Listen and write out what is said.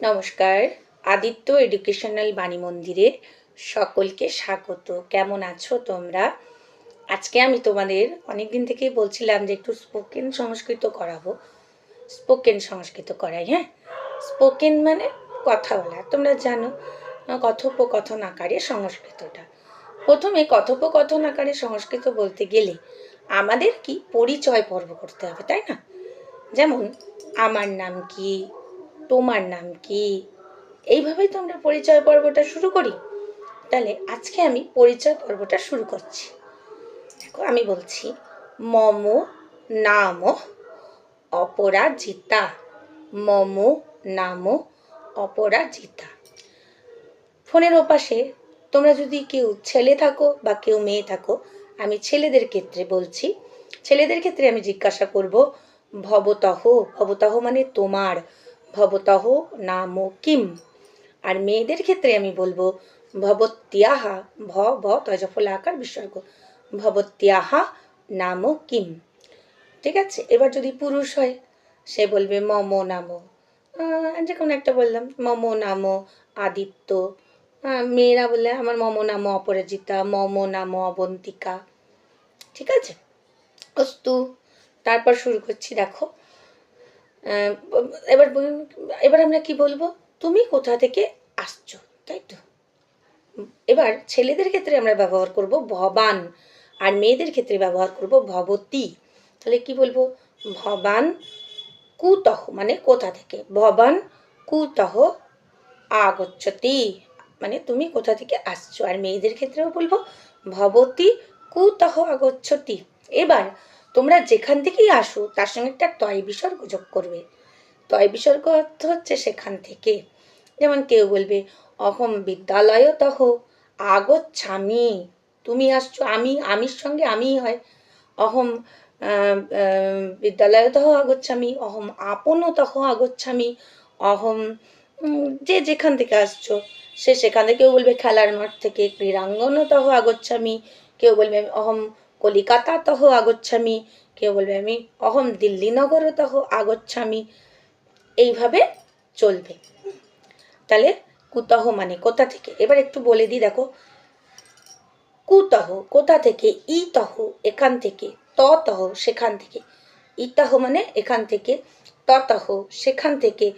নমস্কার। আদিত্য এডুকেশনাল বাণী মন্দিরে সকলকে স্বাগত। কেমন আছো তোমরা? আজকে আমি তোমাদের অনেক দিন থেকেই বলছিলাম যে একটু স্পোকেন সংস্কৃত করাবো। স্পোকেন সংস্কৃত করাই হ্যাঁ? স্পোকেন মানে কথা বলা তোমরা জানো, কথোপকথন আকারে সংস্কৃতটা। প্রথমে কথোপকথন আকারে সংস্কৃত বলতে গেলে আমাদের কি পরিচয় পর্ব করতে হবে, তাই না? যেমন, আমার নাম কি? তোমার নাম কি? এইভাবেই তো আমরা পরিচয় পর্বটা শুরু করি। তাহলে আজকে আমি পরিচয় পর্বটা শুরু করছি। দেখো, আমি বলছি, মম নাম অপরাজিতা। মম নাম অপরাজিতা। ফোনের ওপাশে তোমরা যদি কেউ ছেলে থাকো বা কেউ মেয়ে থাকো, আমি ছেলেদের ক্ষেত্রে বলছি, ছেলেদের ক্ষেত্রে আমি জিজ্ঞাসা করব, ভবতহ ভবতহ মানে তোমার। ভবতহ নাম কিম। আর মেয়েদের ক্ষেত্রে আমি বলব ভবত্যাহা ভ ভ তজফল আকার বিসর্গ। ভবত্যাহা নাম কিম। ঠিক আছে? এবার যদি পুরুষ হয়, সে বলবে মম নাম। যে কোনো একটা বললাম, মম নাম, আদিত্য। মেয়েরা বললে আমার মম নাম অপরাজিতা, মম নাম অবন্তিকা। ঠিক আছে? অস্তু। তারপর শুরু করছি, দেখো। এবার এবার আমরা কি বলব? তুমি কোথা থেকে আসছো, তাই তো? এবার ছেলেদের ক্ষেত্রে আমরা ব্যবহার করব ভবান, আর মেয়েদের ক্ষেত্রে ব্যবহার করব ভবতী। তাহলে কি বলব? ভবান কুতহ মানে কোথা থেকে? ভবান কুতহ আগচ্ছতি মানে তুমি কোথা থেকে আসছো? আর মেয়েদের ক্ষেত্রেও বলব, ভবতী কুতহ আগচ্ছতি। এবার তোমরা যেখান থেকেই আসো তার সঙ্গে একটা তয় বিসর্গ যোগ করবে। তয় বিসর্গ অর্থ হচ্ছে সেখান থেকে। যেমন কেউ বলবে অহম বিদ্যালয় তহ আগচ্ছামি। তুমি আসছো আমি আমির সঙ্গে আমিই হয়। অহম আহ, আহ, বিদ্যালয়তঃ আগচ্ছামি অহম আপনতঃ আগচ্ছামি অহম যে যেখান থেকে আসছো সে সেখান। থেকে কেউ বলবে খেলার মাঠ থেকে ক্রীড়াঙ্গনতঃ আগচ্ছামি। কেউ বলবে অহম কলিকাতাতঃ আগচ্ছামি। কেউ বলবে, আমি অহম দিল্লিনগরতঃ আগচ্ছামি। এইভাবে চলবে। তাহলে কুতহ মানে কোথা থেকে? এবার একটু বলে দিই, দেখো। কুতহ কোথা থেকে? ইতহ এখান থেকে, ততহ সেখান থেকে। ইতহ মানে এখান থেকে, ততহ সেখান থেকে।